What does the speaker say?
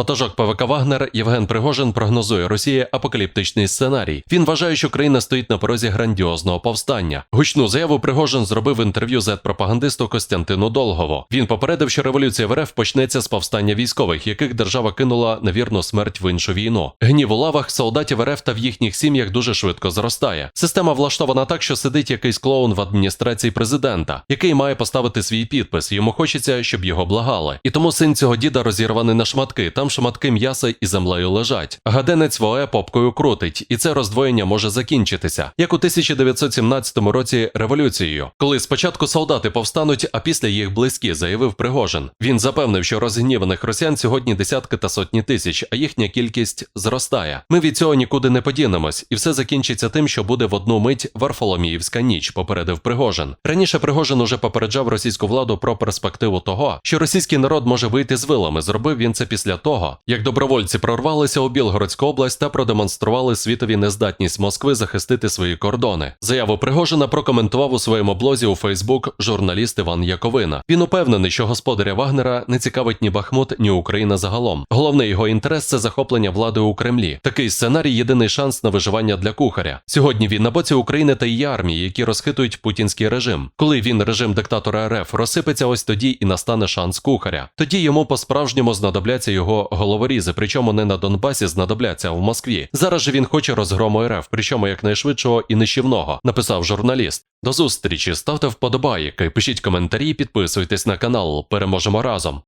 Ватажок ПВК Вагнер Євген Пригожин прогнозує Росії апокаліптичний сценарій. Він вважає, що країна стоїть на порозі грандіозного повстання. Гучну заяву Пригожин зробив в інтерв'ю зет-пропагандисту Костянтину Долгово. Він попередив, що революція в РФ почнеться з повстання військових, яких держава кинула на вірну смерть в іншу війну. Гнів у лавах солдатів РФ та в їхніх сім'ях дуже швидко зростає. Система влаштована так, що сидить якийсь клоун в адміністрації президента, який має поставити свій підпис. Йому хочеться, щоб його благали. І тому син цього діда розірваний на шматки. Там шматки м'яса і землею лежать. Гаденець вое попкою крутить, і це роздвоєння може закінчитися, як у 1917 році революцією, коли спочатку солдати повстануть, а після їх близькі, заявив Пригожин. Він запевнив, що розгніваних росіян сьогодні десятки та сотні тисяч, а їхня кількість зростає. Ми від цього нікуди не подінемось, і все закінчиться тим, що буде в одну мить Варфоломіївська ніч, попередив Пригожин. Раніше Пригожин уже попереджав російську владу про перспективу того, що російський народ може вийти з вилами. Зробив він це після того, як добровольці прорвалися у Білгородську область та продемонстрували світові нездатність Москви захистити свої кордони. Заяву Пригожина прокоментував у своєму блозі у Фейсбук журналіст Іван Яковина. Він упевнений, що господаря Вагнера не цікавить ні Бахмут, ні Україна загалом. Головний його інтерес це захоплення влади у Кремлі. Такий сценарій єдиний шанс на виживання для кухаря. Сьогодні він на боці України та її армії, які розхитують путінський режим. Коли він режим диктатора РФ розсипеться, ось тоді і настане шанс кухаря. Тоді йому по-справжньому знадобляться головорізи, причому не на Донбасі знадобляться, а в Москві. Зараз же він хоче розгрому РФ, причому якнайшвидшого і нищівного, написав журналіст. До зустрічі, ставте вподобайки, пишіть коментарі, підписуйтесь на канал. Переможемо разом.